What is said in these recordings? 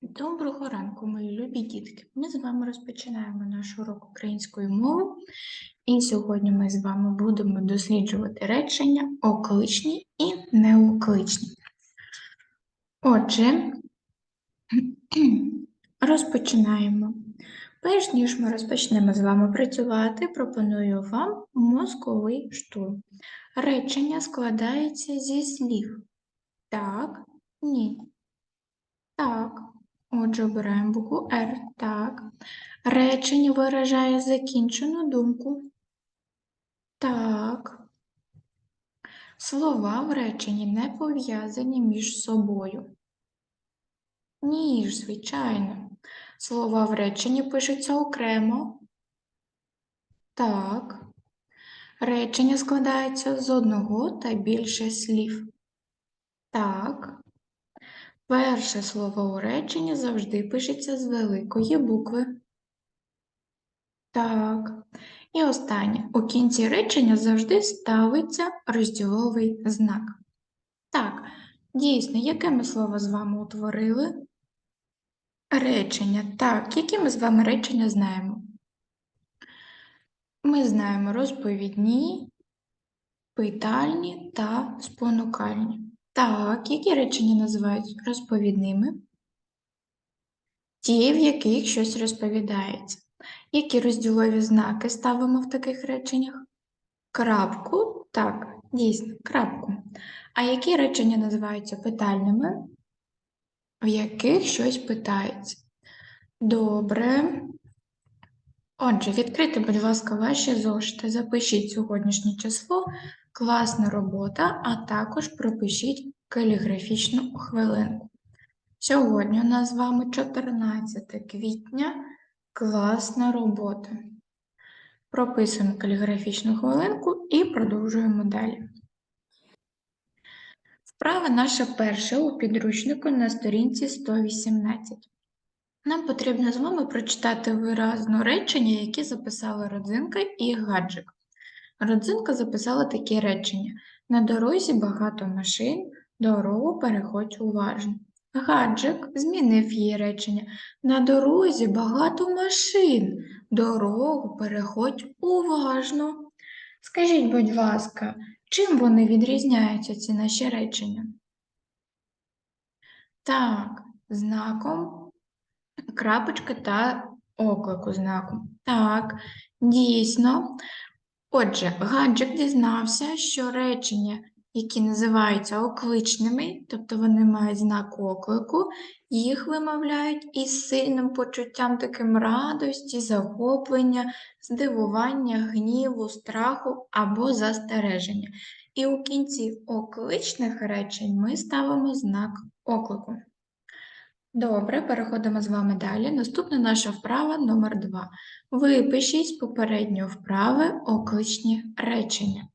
Доброго ранку, мої любі дітки. Ми з вами розпочинаємо наш урок української мови, і сьогодні ми з вами будемо досліджувати речення окличні і неокличні. Отже, розпочинаємо. Перш ніж ми розпочнемо з вами працювати, пропоную вам мозковий штурм. Речення складається зі слів. Так, ні. Отже, обираємо букву Р. Так. Речення виражає закінчену думку. Так. Слова в реченні не пов'язані між собою. Ні ж, звичайно. Слова в реченні пишуться окремо. Так. Речення складається з одного та більше слів. Так. Перше слово у реченні завжди пишеться з великої букви. Так. І останнє. У кінці речення завжди ставиться розділовий знак. Так, дійсно, яке ми слово з вами утворили? Речення. Так, які ми з вами речення знаємо? Ми знаємо розповідні, питальні та спонукальні. Так, які речення називають розповідними? Ті, в яких щось розповідається. Які розділові знаки ставимо в таких реченнях? Крапку, так, дійсно, крапку. А які речення називаються питальними? В яких щось питається? Добре. Отже, відкрийте, будь ласка, ваші зошити, запишіть сьогоднішнє число, класна робота, а також пропишіть каліграфічну хвилинку. Сьогодні у нас з вами 14 квітня, класна робота. Прописуємо каліграфічну хвилинку і продовжуємо далі. Вправа наша перша у підручнику на сторінці 118. Нам потрібно з вами прочитати виразно речення, які записали родзинка і гаджик. Родзинка записала такі речення: на дорозі багато машин, дорогу переходь уважно. Гаджик змінив її речення. На дорозі багато машин, дорогу переходь уважно. Скажіть, будь ласка, чим вони відрізняються, ці наші речення? Так, знаком крапочки та оклику знаком. Так, дійсно. Отже, гаджик дізнався, що речення, які називаються окличними, тобто вони мають знак оклику, їх вимовляють із сильним почуттям таким радості, захоплення, здивування, гніву, страху або застереження. І у кінці окличних речень ми ставимо знак оклику. Добре, переходимо з вами далі. Наступна наша вправа номер 2. Випишіть з попередньої вправи окличні речення.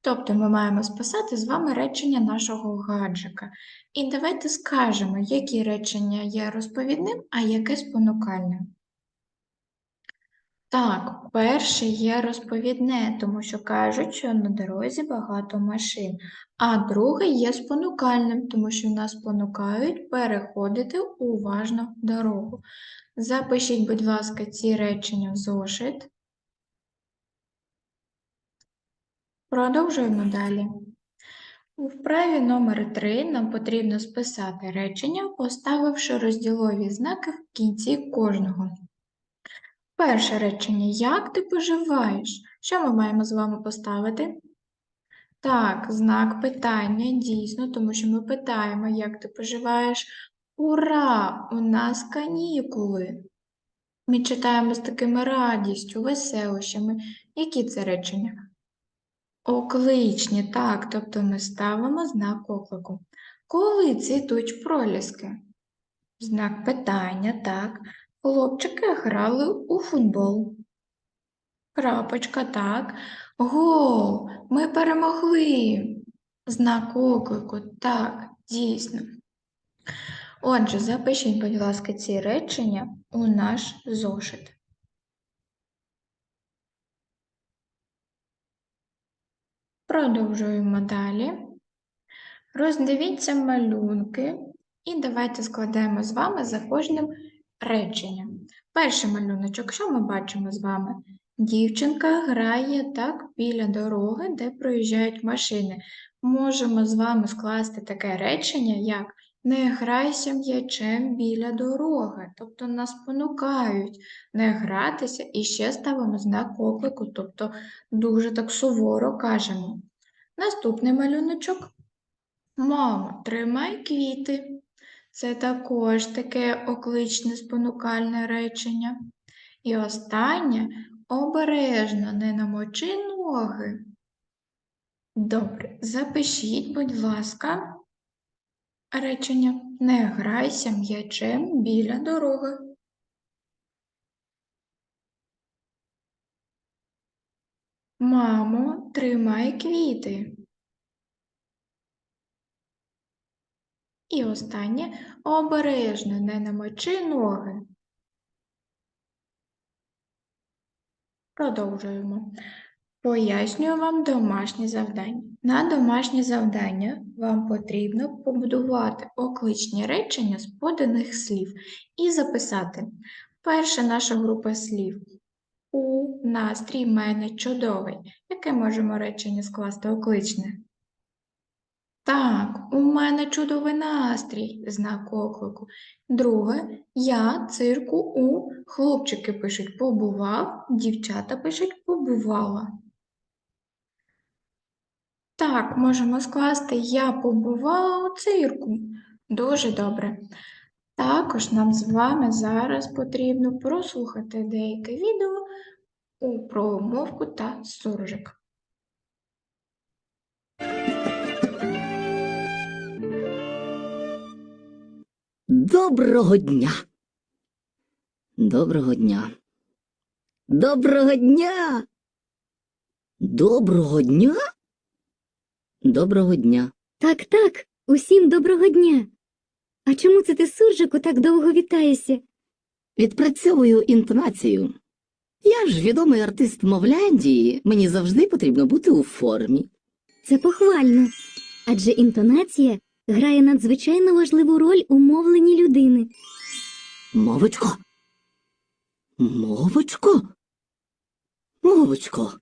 Тобто ми маємо списати з вами речення нашого гаджика. І давайте скажемо, які речення є розповідним, а яке спонукальним. Так, перше є розповідне, тому що кажуть, що на дорозі багато машин, а друге є спонукальним, тому що нас спонукають переходити уважно дорогу. Запишіть, будь ласка, ці речення в зошит. Продовжуємо далі. У вправі номер 3 нам потрібно списати речення, поставивши розділові знаки в кінці кожного. Перше речення. Як ти поживаєш? Що ми маємо з вами поставити? Так, знак питання, дійсно, тому що ми питаємо, як ти поживаєш. Ура! У нас канікули. Ми читаємо з такими радістю, веселощами. Які це речення? Окличні, так, тобто ми ставимо знак оклику. Коли цвітуть проліски? Знак питання, так. Хлопчики грали у футбол. Крапочка, так. Гол! Ми перемогли. Знак оклику, так, дійсно. Отже, запишіть, будь ласка, ці речення у наш зошит. Продовжуємо далі. Роздивіться малюнки І давайте складемо з вами за кожним реченням. Перший малюночок, що ми бачимо з вами? Дівчинка грає так біля дороги, де проїжджають машини. Можемо з вами скласти таке речення, як не грайся м'ячем біля дороги, тобто нас понукають не гратися і ще ставимо знак оклику, тобто дуже так суворо кажемо. Наступний малюночок. Мамо, тримай квіти. Це також таке окличне спонукальне речення. І останнє обережно не намочи ноги. Добре, запишіть, будь ласка, речення не грайся м'ячем біля дороги. Мамо, тримай квіти. І останнє обережно не намочи ноги. Продовжуємо. Пояснюю вам домашнє завдання. На домашнє завдання вам потрібно побудувати окличні речення з поданих слів і записати. Перша наша група слів. У настрій мене чудовий. Яке можемо речення скласти окличне? Так, у мене чудовий настрій, знак оклику. Друге, я цирку у хлопчики пишуть побував, дівчата пишуть побувала. Так, можемо скласти я побувала у цирку. Дуже добре. Також нам з вами зараз потрібно прослухати деяке відео у промовку та суржик. Доброго дня. Доброго дня. Доброго дня. Доброго дня. Доброго дня. Так, так, усім доброго дня. А чому це ти, суржику, так довго вітаєшся? Відпрацьовую інтонацію. Я ж відомий артист Мовляндії, мені завжди потрібно бути у формі. Це похвально. Адже інтонація грає надзвичайно важливу роль у мовленні людини. Мовочко. Мовочко. Мовочко.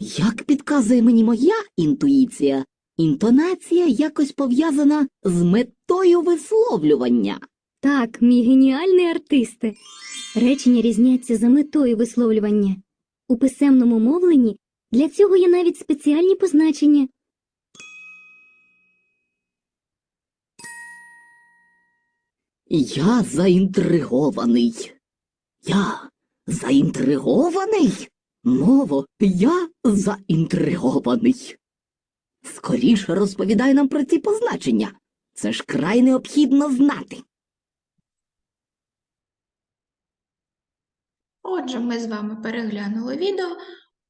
Як підказує мені моя інтуїція, інтонація якось пов'язана з метою висловлювання. Так, мій геніальний артисте. Речення різняться за метою висловлювання. У писемному мовленні для цього є навіть спеціальні позначення. Я заінтригований. Я заінтригований. Мово, я заінтригований. Скоріше розповідай нам про ці позначення. Це ж край необхідно знати. Отже, ми з вами переглянули відео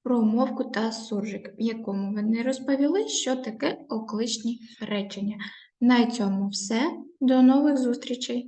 про мовку та суржик, в якому вони розповіли, що таке окличні речення. На цьому все. До нових зустрічей!